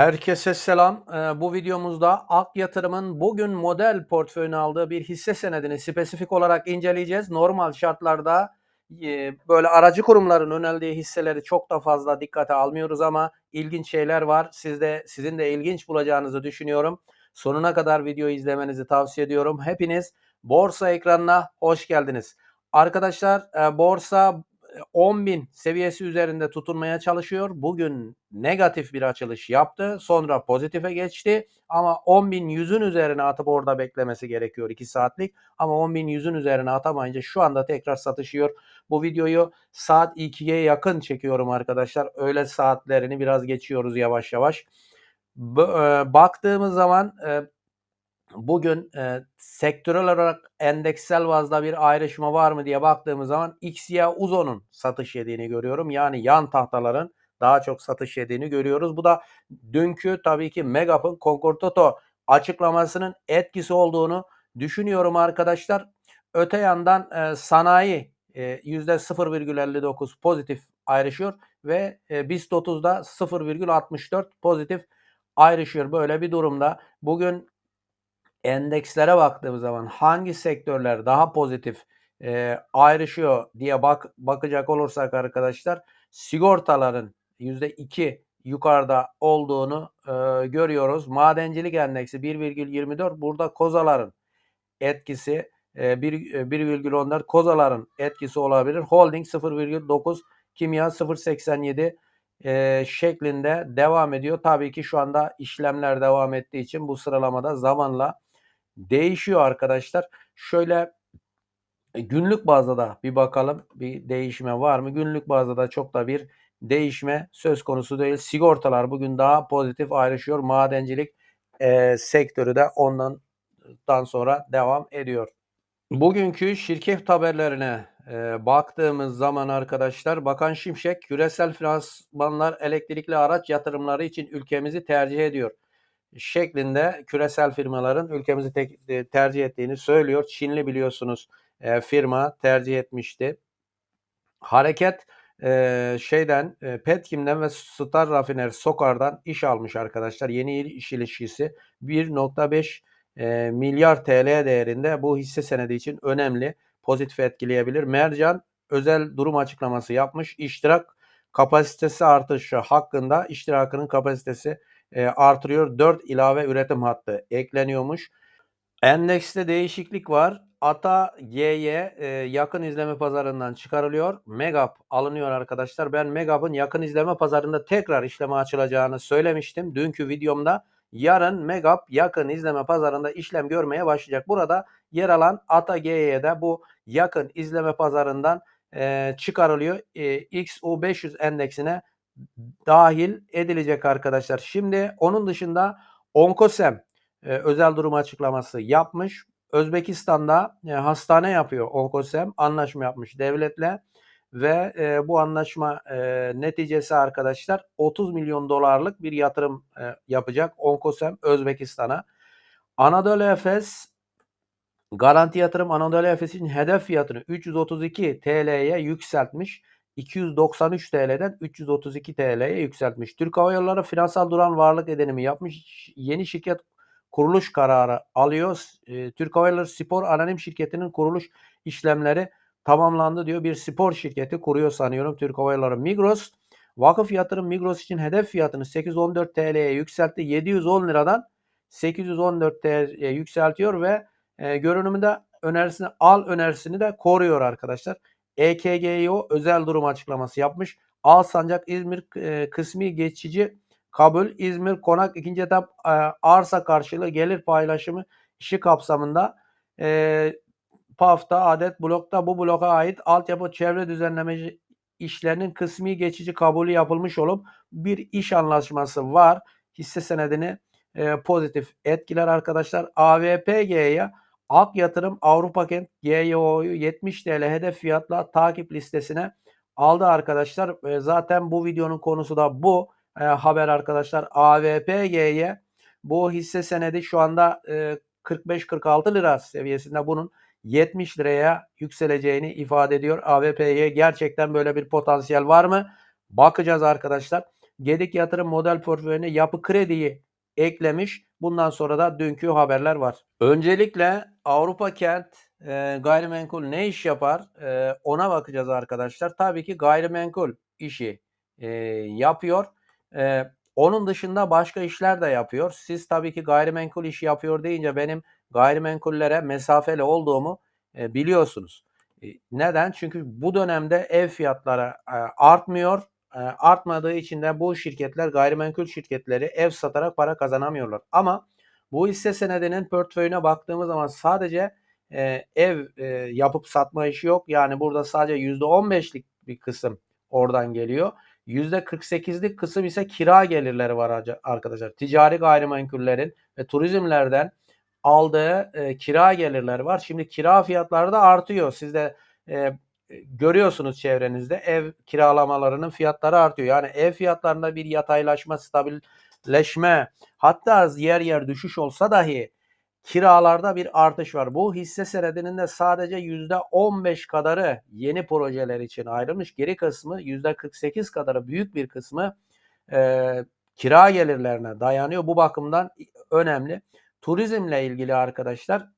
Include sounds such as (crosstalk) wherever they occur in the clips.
Herkese selam. Ee, bu videomuzda Ak Yatırım'ın bugün model portföyüne aldığı bir hisse senedini spesifik olarak inceleyeceğiz. Normal şartlarda e, böyle aracı kurumların önerdiği hisseleri çok da fazla dikkate almıyoruz ama ilginç şeyler var. Siz de sizin de ilginç bulacağınızı düşünüyorum. Sonuna kadar videoyu izlemenizi tavsiye ediyorum. Hepiniz borsa ekranına hoş geldiniz. Arkadaşlar e, borsa 10 bin seviyesi üzerinde tutunmaya çalışıyor. Bugün negatif bir açılış yaptı. Sonra pozitife geçti. Ama 10 bin yüzün üzerine atıp orada beklemesi gerekiyor 2 saatlik. Ama 10 bin yüzün üzerine atamayınca şu anda tekrar satışıyor. Bu videoyu saat 2'ye yakın çekiyorum arkadaşlar. Öğle saatlerini biraz geçiyoruz yavaş yavaş. Baktığımız zaman bugün e, sektörel olarak endeksel bazda bir ayrışma var mı diye baktığımız zaman XY Uzo'nun satış yediğini görüyorum. Yani yan tahtaların daha çok satış yediğini görüyoruz. Bu da dünkü tabii ki Megap'ın Concordato açıklamasının etkisi olduğunu düşünüyorum arkadaşlar. Öte yandan e, sanayi e, %0,59 pozitif ayrışıyor ve e, BIST 30'da 0,64 pozitif ayrışıyor. Böyle bir durumda bugün endekslere baktığımız zaman hangi sektörler daha pozitif e, ayrışıyor diye bak bakacak olursak arkadaşlar sigortaların %2 yukarıda olduğunu e, görüyoruz. Madencilik endeksi 1,24 burada kozaların etkisi e, 1,14 kozaların etkisi olabilir. Holding 0,9 kimya 0,87 e, şeklinde devam ediyor. Tabii ki şu anda işlemler devam ettiği için bu sıralamada zamanla değişiyor arkadaşlar. Şöyle e, günlük bazda da bir bakalım bir değişme var mı? Günlük bazda da çok da bir değişme söz konusu değil. Sigortalar bugün daha pozitif ayrışıyor. Madencilik e, sektörü de ondan sonra devam ediyor. Bugünkü şirket haberlerine e, baktığımız zaman arkadaşlar Bakan Şimşek küresel finansmanlar elektrikli araç yatırımları için ülkemizi tercih ediyor şeklinde küresel firmaların ülkemizi te- e, tercih ettiğini söylüyor. Çinli biliyorsunuz e, firma tercih etmişti. Hareket e, şeyden e, Petkim'den ve Star Raffiner Sokar'dan iş almış arkadaşlar. Yeni iş ilişkisi 1.5 e, milyar TL değerinde bu hisse senedi için önemli. Pozitif etkileyebilir. Mercan özel durum açıklaması yapmış. İştirak kapasitesi artışı hakkında iştirakının kapasitesi e, artırıyor. 4 ilave üretim hattı ekleniyormuş. Endekste değişiklik var. ATA G'ye e, yakın izleme pazarından çıkarılıyor. Megap alınıyor arkadaşlar. Ben Megap'ın yakın izleme pazarında tekrar işleme açılacağını söylemiştim. Dünkü videomda yarın Megap yakın izleme pazarında işlem görmeye başlayacak. Burada yer alan ATA G'ye de bu yakın izleme pazarından e, çıkarılıyor. E, XU500 endeksine dahil edilecek arkadaşlar. Şimdi onun dışında Onkosem e, özel durum açıklaması yapmış. Özbekistan'da e, hastane yapıyor Onkosem. Anlaşma yapmış devletle ve e, bu anlaşma e, neticesi arkadaşlar 30 milyon dolarlık bir yatırım e, yapacak Onkosem Özbekistan'a. Anadolu Efes Garanti Yatırım Anadolu Efes'in hedef fiyatını 332 TL'ye yükseltmiş. 293 TL'den 332 TL'ye yükseltmiş. Türk Hava Yolları finansal duran varlık edinimi yapmış. Yeni şirket kuruluş kararı alıyor. E, Türk Hava Yolları Spor Anonim Şirketi'nin kuruluş işlemleri tamamlandı diyor. Bir spor şirketi kuruyor sanıyorum Türk Hava Yolları. Migros Vakıf Yatırım Migros için hedef fiyatını 814 TL'ye yükseltti. 710 liradan 814 TL'ye yükseltiyor ve e, görünümünde önerisini al önerisini de koruyor arkadaşlar. EKGO özel durum açıklaması yapmış. Alsancak İzmir e, kısmi geçici kabul İzmir konak ikinci etap e, arsa karşılığı gelir paylaşımı işi kapsamında e, PAF'ta adet blokta bu bloka ait altyapı çevre düzenleme işlerinin kısmi geçici kabulü yapılmış olup bir iş anlaşması var. Hisse senedini e, pozitif etkiler arkadaşlar. AVPG'ye Ak Yatırım Avrupa Kent GYO'yu 70 TL hedef fiyatla takip listesine aldı arkadaşlar. E, zaten bu videonun konusu da bu e, haber arkadaşlar. AVPG'ye bu hisse senedi şu anda e, 45-46 lira seviyesinde bunun 70 liraya yükseleceğini ifade ediyor. AVP'ye gerçekten böyle bir potansiyel var mı? Bakacağız arkadaşlar. Gedik Yatırım model portföyüne yapı krediyi eklemiş. Bundan sonra da dünkü haberler var. Öncelikle Avrupa Kent e, gayrimenkul ne iş yapar? E, ona bakacağız arkadaşlar. Tabii ki gayrimenkul işi e, yapıyor. E, onun dışında başka işler de yapıyor. Siz tabii ki gayrimenkul işi yapıyor deyince benim gayrimenkullere mesafeli olduğumu e, biliyorsunuz. E, neden? Çünkü bu dönemde ev fiyatları e, artmıyor. E, artmadığı için de bu şirketler gayrimenkul şirketleri ev satarak para kazanamıyorlar. Ama bu hisse senedinin portföyüne baktığımız zaman sadece e, ev e, yapıp satma işi yok. Yani burada sadece %15'lik bir kısım oradan geliyor. %48'lik kısım ise kira gelirleri var arkadaşlar. Ticari gayrimenkullerin ve turizmlerden aldığı e, kira gelirleri var. Şimdi kira fiyatları da artıyor. Siz de e, görüyorsunuz çevrenizde ev kiralamalarının fiyatları artıyor. Yani ev fiyatlarında bir yataylaşma, stabilleşme hatta yer yer düşüş olsa dahi kiralarda bir artış var. Bu hisse senedinin de sadece %15 kadarı yeni projeler için ayrılmış. Geri kısmı %48 kadarı büyük bir kısmı e, kira gelirlerine dayanıyor. Bu bakımdan önemli. Turizmle ilgili arkadaşlar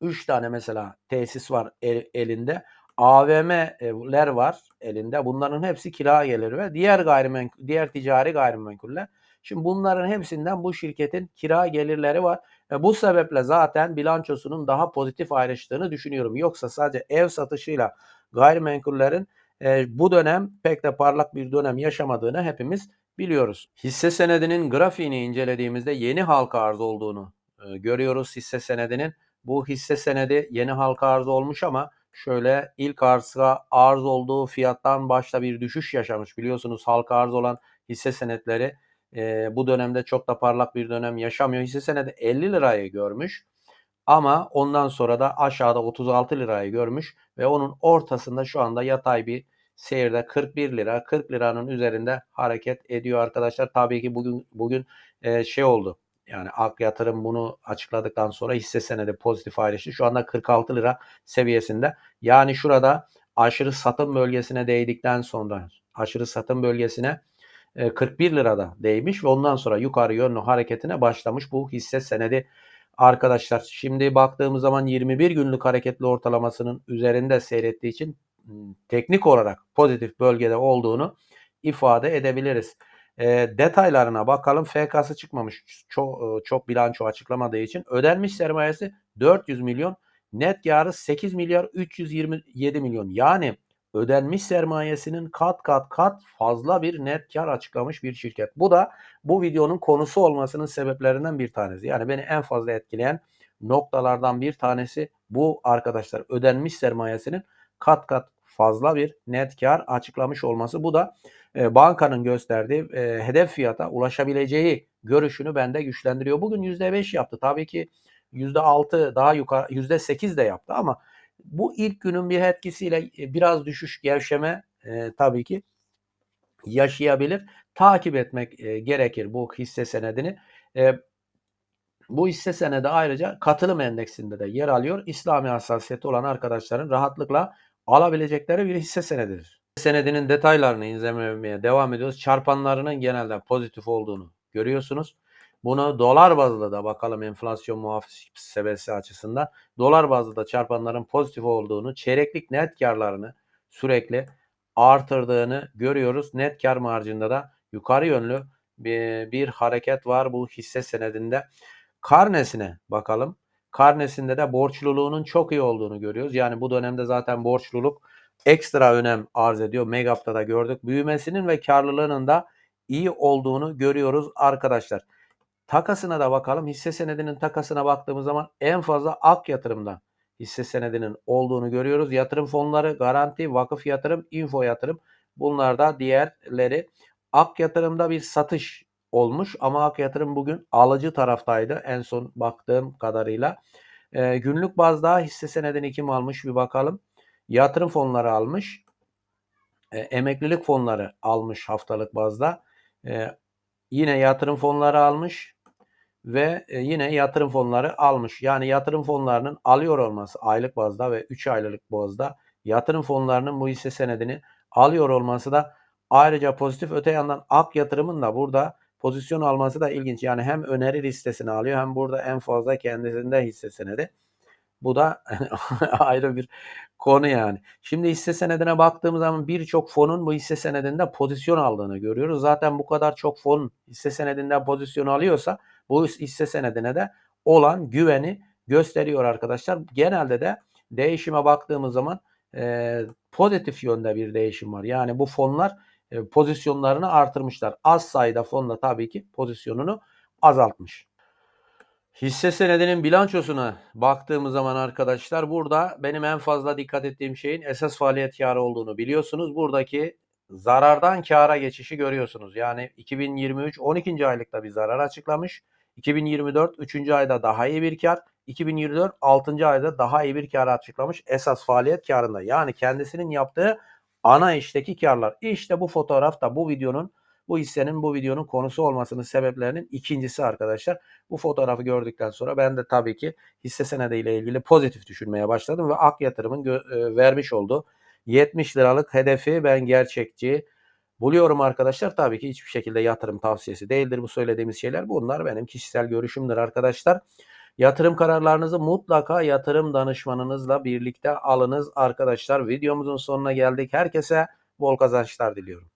3 tane mesela tesis var el, elinde. AVM'ler var elinde. Bunların hepsi kira geliri ve diğer gayrimenkul, diğer ticari gayrimenkuller. Şimdi bunların hepsinden bu şirketin kira gelirleri var. Ve bu sebeple zaten bilançosunun daha pozitif ayrıştığını düşünüyorum. Yoksa sadece ev satışıyla gayrimenkullerin e, bu dönem pek de parlak bir dönem yaşamadığını hepimiz biliyoruz. Hisse senedinin grafiğini incelediğimizde yeni halka arz olduğunu e, görüyoruz hisse senedinin. Bu hisse senedi yeni halka arz olmuş ama şöyle ilk arsa arz olduğu fiyattan başta bir düşüş yaşamış. Biliyorsunuz halka arz olan hisse senetleri e, bu dönemde çok da parlak bir dönem yaşamıyor. Hisse senedi 50 lirayı görmüş. Ama ondan sonra da aşağıda 36 lirayı görmüş ve onun ortasında şu anda yatay bir seyirde 41 lira 40 liranın üzerinde hareket ediyor arkadaşlar. Tabii ki bugün bugün e, şey oldu. Yani Ak Yatırım bunu açıkladıktan sonra hisse senedi pozitif ayrıştı. Şu anda 46 lira seviyesinde. Yani şurada aşırı satım bölgesine değdikten sonra aşırı satım bölgesine 41 e, lirada değmiş ve ondan sonra yukarı yönlü hareketine başlamış bu hisse senedi arkadaşlar. Şimdi baktığımız zaman 21 günlük hareketli ortalamasının üzerinde seyrettiği için teknik olarak pozitif bölgede olduğunu ifade edebiliriz. E, detaylarına bakalım. FK'sı çıkmamış. Çok, çok bilanço açıklamadığı için. Ödenmiş sermayesi 400 milyon. Net yarı 8 milyar 327 milyon. Yani ödenmiş sermayesinin kat kat kat fazla bir net kar açıklamış bir şirket. Bu da bu videonun konusu olmasının sebeplerinden bir tanesi. Yani beni en fazla etkileyen noktalardan bir tanesi bu arkadaşlar. Ödenmiş sermayesinin kat kat fazla bir net kar açıklamış olması. Bu da e, bankanın gösterdiği e, hedef fiyata ulaşabileceği görüşünü bende güçlendiriyor. Bugün %5 yaptı. Tabii ki %6 daha yukarı %8 de yaptı ama bu ilk günün bir etkisiyle e, biraz düşüş gevşeme e, tabii ki yaşayabilir. Takip etmek e, gerekir bu hisse senedini. E, bu hisse senedi ayrıca katılım endeksinde de yer alıyor. İslami hassasiyeti olan arkadaşların rahatlıkla alabilecekleri bir hisse senedidir. Senedinin detaylarını incelemeye devam ediyoruz. Çarpanlarının genelde pozitif olduğunu görüyorsunuz. Bunu dolar bazlı da bakalım enflasyon muhasebesi açısından dolar bazlı da çarpanların pozitif olduğunu, çeyreklik net karlarını sürekli artırdığını görüyoruz. Net kar marjında da yukarı yönlü bir, bir hareket var bu hisse senedinde. Karnesine bakalım. Karnesinde de borçluluğunun çok iyi olduğunu görüyoruz. Yani bu dönemde zaten borçluluk ekstra önem arz ediyor. Megap'ta da gördük. Büyümesinin ve karlılığının da iyi olduğunu görüyoruz arkadaşlar. Takasına da bakalım. Hisse senedinin takasına baktığımız zaman en fazla ak yatırımdan hisse senedinin olduğunu görüyoruz. Yatırım fonları, garanti, vakıf yatırım, info yatırım. Bunlar da diğerleri. Ak yatırımda bir satış olmuş ama ak yatırım bugün alıcı taraftaydı en son baktığım kadarıyla. E, günlük bazda hisse senedini kim almış bir bakalım. Yatırım fonları almış. E, emeklilik fonları almış haftalık bazda. E, yine yatırım fonları almış ve e, yine yatırım fonları almış. Yani yatırım fonlarının alıyor olması aylık bazda ve 3 aylık bazda yatırım fonlarının bu hisse senedini alıyor olması da Ayrıca pozitif öte yandan Ak Yatırım'ın da burada pozisyon alması da ilginç. Yani hem öneri listesine alıyor hem burada en fazla kendisinde hisse senedi. Bu da (laughs) ayrı bir konu yani. Şimdi hisse senedine baktığımız zaman birçok fonun bu hisse senedinde pozisyon aldığını görüyoruz. Zaten bu kadar çok fon hisse senedinde pozisyon alıyorsa bu hisse senedine de olan güveni gösteriyor arkadaşlar. Genelde de değişime baktığımız zaman e, pozitif yönde bir değişim var. Yani bu fonlar e, pozisyonlarını artırmışlar. Az sayıda fonla tabii ki pozisyonunu azaltmış. Hisse senedinin bilançosuna baktığımız zaman arkadaşlar burada benim en fazla dikkat ettiğim şeyin esas faaliyet karı olduğunu biliyorsunuz. Buradaki zarardan kâra geçişi görüyorsunuz. Yani 2023 12. aylıkta bir zarar açıklamış. 2024 3. ayda daha iyi bir kar. 2024 6. ayda daha iyi bir kar açıklamış esas faaliyet karında. Yani kendisinin yaptığı ana işteki karlar. İşte bu fotoğrafta bu videonun bu hissenin bu videonun konusu olmasının sebeplerinin ikincisi arkadaşlar. Bu fotoğrafı gördükten sonra ben de tabii ki hisse senediyle ilgili pozitif düşünmeye başladım ve Ak Yatırım'ın e, vermiş olduğu 70 liralık hedefi ben gerçekçi buluyorum arkadaşlar. Tabii ki hiçbir şekilde yatırım tavsiyesi değildir bu söylediğimiz şeyler. Bunlar benim kişisel görüşümdür arkadaşlar. Yatırım kararlarınızı mutlaka yatırım danışmanınızla birlikte alınız arkadaşlar. Videomuzun sonuna geldik. Herkese bol kazançlar diliyorum.